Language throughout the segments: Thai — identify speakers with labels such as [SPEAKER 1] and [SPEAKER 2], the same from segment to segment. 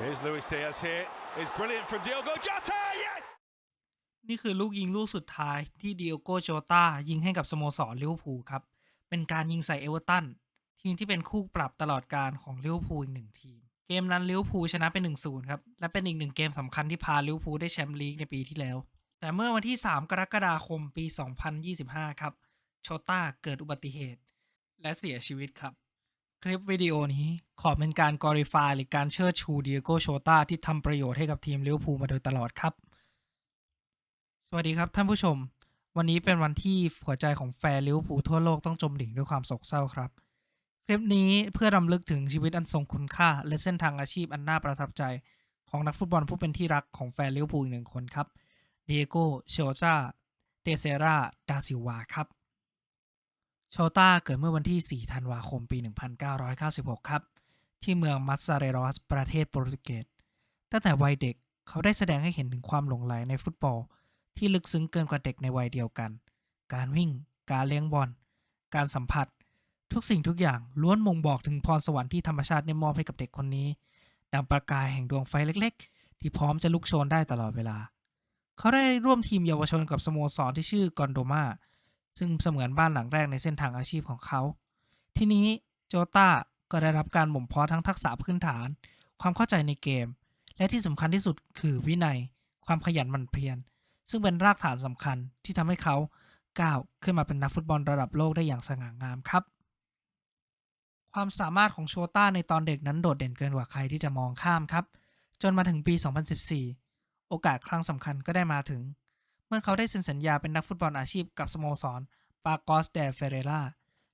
[SPEAKER 1] Here's Luis Diaz here. It's brilliant from Diogo Jota. Yes.
[SPEAKER 2] นี่คือลูกยิงลูกสุดท้ายที่ดิโอโกโจตายิงให้กับสโมสรลิเวอร์พูลครับ เป็นการยิงใส่เอเวอร์ตันทีมที่เป็นคู่ปรับตลอดการของลิเวอร์พูลอีกหนึ่งทีม เกมนั้นลิเวอร์พูลชนะเป็น1-0ครับ และเป็นอีกหนึ่งเกมสำคัญที่พาลิเวอร์พูลได้แชมป์ลีกในปีที่แล้ว แต่เมื่อวันที่ 3 กรกฎาคมปี 2025 ครับ โชต้าเกิดอุบัติเหตุ และเสียชีวิตครับ คลิปวิดีโอนี้ขอเป็นการกอริฟายหรือการเชิดชูเดิเอโกโชตาที่ทำประโยชน์ให้กับทีมลิเวอร์พูลมาโดยตลอดครับ สวัสดีครับท่านผู้ชม วันนี้เป็นวันที่หัวใจของแฟนลิเวอร์พูลทั่วโลกต้องจมดิ่งด้วยความโศกเศร้าครับ คลิปนี้เพื่อรำลึกถึงชีวิตอันทรงคุณค่า และเส้นทางอาชีพอันน่าประทับใจ ของนักฟุตบอลผู้เป็นที่รักของแฟนลิเวอร์พูลอีกหนึ่งคนครับเดิเอโกโชตาเตเซราดาซิวาครับ โชต้าเกิดเมื่อวันที่ 4 ธันวาคม ปี 1996 ครับ ที่เมืองมัสซาเรรอส ประเทศโปรตุเกส ตั้งแต่วัยเด็กเขาได้แสดงให้เห็นถึงความหลงใหลในฟุตบอล ที่ลึกซึ้งเกินกว่าเด็กในวัยเดียวกัน การวิ่ง การเลี้ยงบอล การสัมผัส ทุกสิ่งทุกอย่างล้วนม่งบอกถึงพรสวรรค์ที่ธรรมชาติได้มอบให้กับเด็กคนนี้ ดังประกายแห่งดวงไฟเล็ก ๆ ที่พร้อมจะลุกโชนได้ตลอดเวลา เขาได้ร่วมทีมเยาวชนกับสโมสรที่ชื่อกอนโดมา ซึ่งเสมือนบ้านหลังแรกในเส้นทางอาชีพของเขา ทีนี้โจต้าก็ได้รับการบ่มเพาะทั้งทักษะพื้นฐาน ความเข้าใจในเกม และที่สำคัญที่สุดคือวินัย ความขยันหมั่นเพียร ซึ่งเป็นรากฐานสำคัญที่ทำให้เขาก้าวขึ้นมาเป็นนักฟุตบอลระดับโลกได้อย่างสง่างามครับ ความสามารถของโชต้าในตอนเด็กนั้นโดดเด่นเกินกว่าใครที่จะมองข้ามครับ จนมาถึงปี 2014 โอกาสครั้งสำคัญก็ได้มาถึง มื่อเขาได้เซ็นสัญญาเป็นนักฟุตบอลอาชีพกับสโมสรปากอสเดเฟเรล่า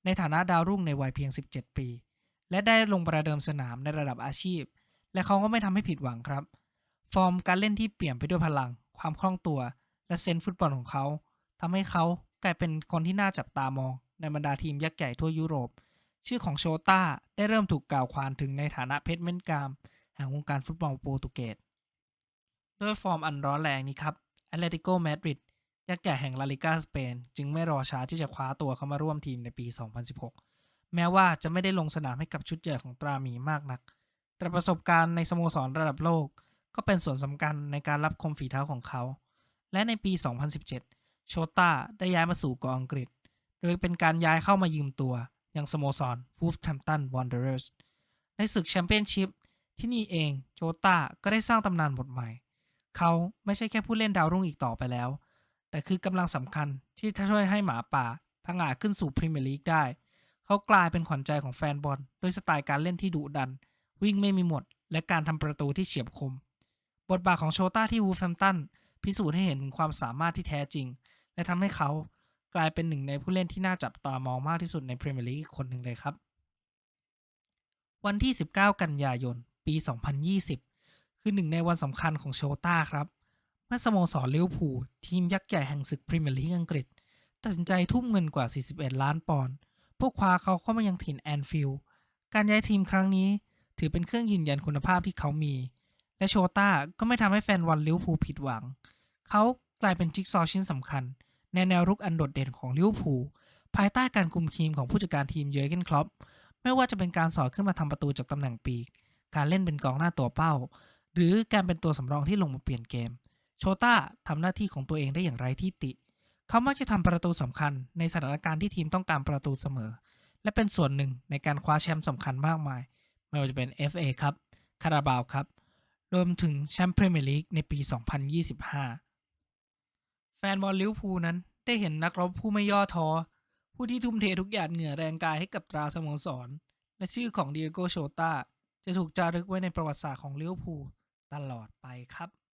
[SPEAKER 2] ในฐานะดาวรุ่งในวัยเพียง 17 ปี และได้ลงประเดิมสนามในระดับอาชีพ และเขาก็ไม่ทำให้ผิดหวังครับ ฟอร์มการเล่นที่เปลี่ยนไปด้วยพลัง ความคล่องตัว และเซนฟุตบอลของเขาทำให้เขากลายเป็นคนที่น่าจับตามอง ในบรรดาทีมยักษ์ใหญ่ทั่วยุโรป ชื่อของโชต้าได้เริ่มถูกกล่าวขวานถึงในฐานะเพชรเม็ดกามแห่งวงการฟุตบอลโปรตุเกสด้วยฟอร์มอันร้อนแรงนี้ครับ แอตเลติโกมาดริดยักษ์ใหญ่แห่งลาลิกาสเปน จึงไม่รอช้าที่จะคว้าตัวเข้ามาร่วมทีมในปี 2016 แม้ว่าจะไม่ได้ลงสนามให้กับชุดใหญ่ของตราหมีมากนัก แต่ประสบการณ์ในสโมสรระดับโลก ก็เป็นส่วนสำคัญในการรับคมฝีเท้าของเขา และในปี 2017 โชต้าได้ย้ายมาสู่กองอังกฤษ โดยเป็นการย้ายเข้ามายืมตัว ยังสโมสรวูฟแฮมตันวอนเดอร์สในศึกแชมเปี้ยนชิพที่นี่เองโจต้าก็ได้สร้างตำนานบทใหม่ เขาไม่ใช่แค่ผู้เล่นดาวรุ่งอีกต่อไปแล้ว แต่คือกำลังสำคัญที่จะช่วยให้หมาป่าพังอาจขึ้นสู่พรีเมียร์ลีกได้ เขากลายเป็นขวัญใจของแฟนบอลด้วยสไตล์การเล่นที่ดุดัน วิ่งไม่มีหมด และการทำประตูที่เฉียบคม บทบาทของโชต้าที่วูฟแฮมตันพิสูจน์ให้เห็นถึงความสามารถที่แท้จริง และทำให้เขากลายเป็นหนึ่งในผู้เล่นที่น่าจับตามองมากที่สุดในพรีเมียร์ลีกคนหนึ่งเลยครับ วันที่ 19 กันยายน ปี 2020 คือหนึ่งในวันสำคัญของโชต้าครับเมื่อสโมสรลิเวอร์พูลทีมยักษ์ใหญ่แห่งศึกพรีเมียร์ลีกอังกฤษ ตัดสินใจทุ่มเงินกว่า 41 ล้านปอนด์พื่อคว้าเขาเข้ามายังถิ่นแอนฟิลด์การย้ายทีมครั้งนี้ถือเป็นเครื่องยืนยันคุณภาพที่เขามี และโชต้าก็ไม่ทำให้แฟนบอลลิเวอร์พูลผิดหวัง เขากลายเป็นจิ๊กซอว์ชิ้นสำคัญ ในแนวรุกอันโดดเด่นของลิเวอร์พูลภายใต้การคุมทีมของผู้จัดการทีมเยอร์เกนคล็อปไม่ว่าจะเป็นการสอดขึ้นมาทำประตูจากตำแหน่งปีก การเล่นเป็นกองหน้าตัวเป้า หรือการเป็นตัวสำรองที่ลงมาเปลี่ยนเกม โชต้าทำหน้าที่ของตัวเองได้อย่างไร้ที่ติ เขามักจะทำประตูสำคัญในสถานการณ์ที่ทีมต้องการประตูเสมอ และเป็นส่วนหนึ่งในการคว้าแชมป์สำคัญมากมาย ไม่ว่าจะเป็น FA ครับคาราบาวครับ รวมถึงแชมป์พรีเมียร์ลีกในปี 2025 แฟนบอลลิเวอร์พูลนั้นได้เห็นนักรบผู้ไม่ย่อท้อ ผู้ที่ทุ่มเททุกอย่างเหงื่อแรงกายให้กับตราสโมสร และชื่อของเดียโกโชตาจะถูกจารึกไว้ในประวัติศาสตร์ของลิเวอร์พูล ตลอดไปครับ